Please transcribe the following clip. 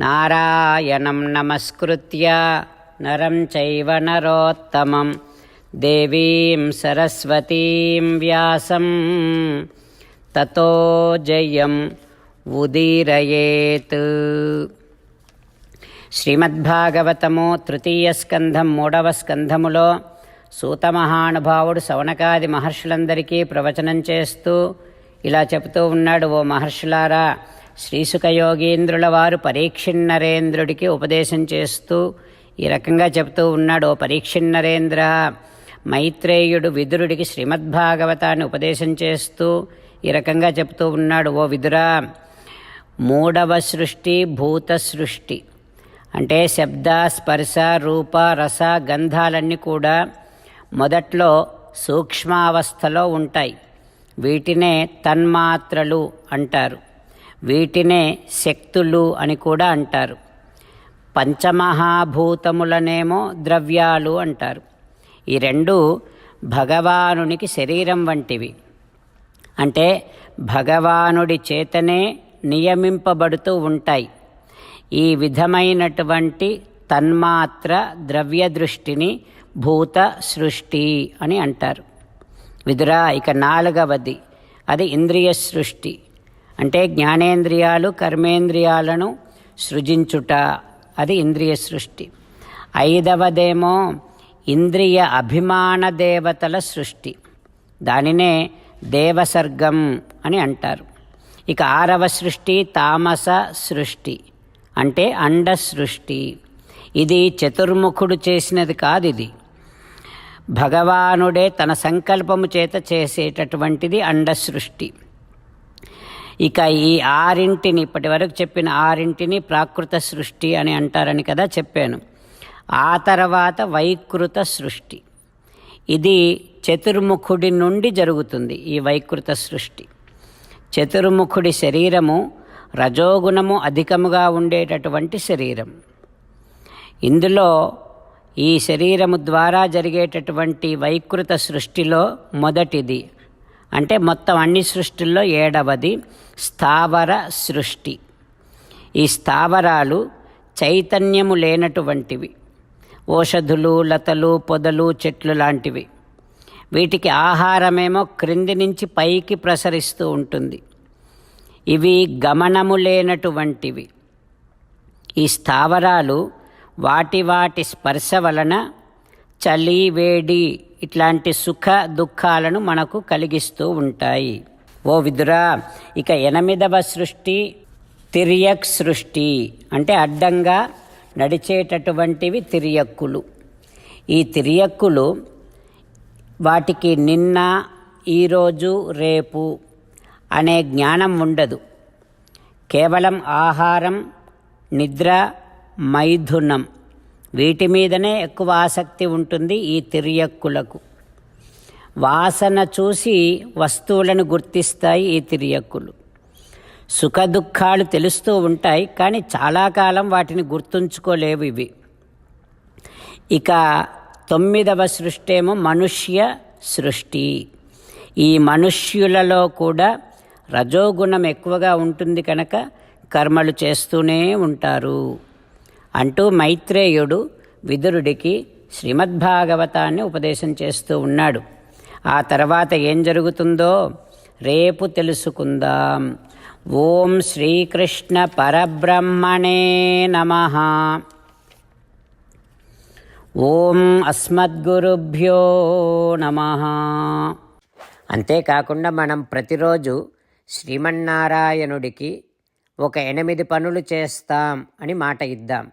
నారాయణం నమస్కృత్య నరం చైవ నరోత్తమం. దేవీం సరస్వతీం వ్యాసం. తతో జయం ఉదీరయేత్. శ్రీమద్భాగవతము తృతీయ స్కంధం మూడవ స్కంధములో సూతమహానుభావుడు సవనకాది మహర్షులందరికీ ప్రవచనం చేస్తూ ఇలా చెబుతూ ఉన్నాడు ఓ మహర్షులారా శ్రీసుఖయోగీంద్రుల వారు పరీక్షిన్నరేంద్రుడికి ఉపదేశం చేస్తూ ఈ రకంగా చెబుతూ ఉన్నాడు ఓ పరీక్షిన్నరేంద్ర మైత్రేయుడు విదురుడికి శ్రీమద్భాగవతాన్ని ఉపదేశం చేస్తూ ఈ రకంగా చెబుతూ ఉన్నాడు ఓ విదురా మూడవ సృష్టి భూత సృష్టి. అంటే శబ్ద స్పర్శ రూప రస గంధాలన్నీ కూడా మొదట్లో సూక్ష్మావస్థలో ఉంటాయి. వీటినే తన్మాత్రలు అంటారు. వీటినే శక్తులు అని కూడా అంటారు. పంచమహాభూతములనేమో ద్రవ్యాలు అంటారు. ఈ రెండు భగవానునికి శరీరం వంటివి. అంటే భగవానుడి చేతనే నియమింపబడుతూ ఉంటాయి. ఈ విధమైనటువంటి తన్మాత్ర ద్రవ్య దృష్టిని భూత సృష్టి అని అంటారు. విదురా ఇక నాలుగవది. అది ఇంద్రియ సృష్టి. అంటే జ్ఞానేంద్రియాలు కర్మేంద్రియాలను సృజించుట అది ఇంద్రియ సృష్టి. ఐదవదేమో ఇంద్రియ అభిమాన దేవతల సృష్టి. దానినే దేవసర్గం అని అంటారు. ఇక ఆరవ సృష్టి తామస సృష్టి అంటే అండ సృష్టి. ఇది చతుర్ముఖుడు చేసినది కాదు ఇది భగవానుడే తన సంకల్పము చేత చేసేటటువంటిది అండ సృష్టి. ఇక ఈ ఆరింటిని ఇప్పటి వరకు చెప్పిన ఆరింటిని ప్రాకృత సృష్టి అని అంటారని కదా చెప్పాను. ఆ తర్వాత వైకృత సృష్టి. ఇది చతుర్ముఖుడి నుండి జరుగుతుంది ఈ వైకృత సృష్టి. చతుర్ముఖుడి శరీరము రజోగుణము అధికముగా ఉండేటటువంటి శరీరం. ఇందులో ఈ శరీరము ద్వారా జరిగేటటువంటి వైకృత సృష్టిలో మొదటిది అంటే మొత్తం అన్ని సృష్టిల్లో ఏడవది స్థావర సృష్టి. ఈ స్థావరాలు చైతన్యము లేనటువంటివి. ఓషధులు లతలు పొదలు చెట్లు లాంటివి. వీటికి ఆహారమేమో క్రింది నుంచి పైకి ప్రసరిస్తూ ఉంటుంది. ఇవి గమనము లేనటువంటివి. ఈ స్థావరాలు వాటి వాటి స్పర్శ వలన చలి వేడి ఇట్లాంటి సుఖ దుఃఖాలను మనకు కలిగిస్తూ ఉంటాయి. ఓ విదురా ఇక ఎనిమిదవ సృష్టి తిరియక్ సృష్టి. అంటే అడ్డంగా నడిచేటటువంటివి తిరియక్కులు. ఈ తిరియక్కులు వాటికి నిన్న ఈరోజు రేపు అనే జ్ఞానం ఉండదు. కేవలం ఆహారం నిద్ర మైథునం. వీటి మీదనే ఎక్కువ ఆసక్తి ఉంటుంది ఈ తిరియక్కులకు. వాసన చూసి వస్తువులను గుర్తిస్తాయి ఈ తిరియక్కులు. సుఖ దుఃఖాలు తెలుస్తూ ఉంటాయి కానీ చాలా కాలం వాటిని గుర్తుంచుకోలేవు ఇవి. ఇక తొమ్మిదవ సృష్టి ఏమో మనుష్య సృష్టి. ఈ మనుష్యులలో కూడా రజోగుణం ఎక్కువగా ఉంటుంది కనుక కర్మలు చేస్తూనే ఉంటారు. అంటూ మైత్రేయుడు విదురుడికి శ్రీమద్భాగవతాన్ని ఉపదేశం చేస్తూ ఉన్నాడు. ఆ తర్వాత ఏం జరుగుతుందో రేపు తెలుసుకుందాం. ఓం శ్రీకృష్ణ పరబ్రహ్మణే నమ. ఓం అస్మద్గురుభ్యో నమ. అంతేకాకుండా మనం ప్రతిరోజు శ్రీమన్నారాయణుడికి ఒక ఎనిమిది పనులు చేస్తాం అని మాట ఇద్దాం.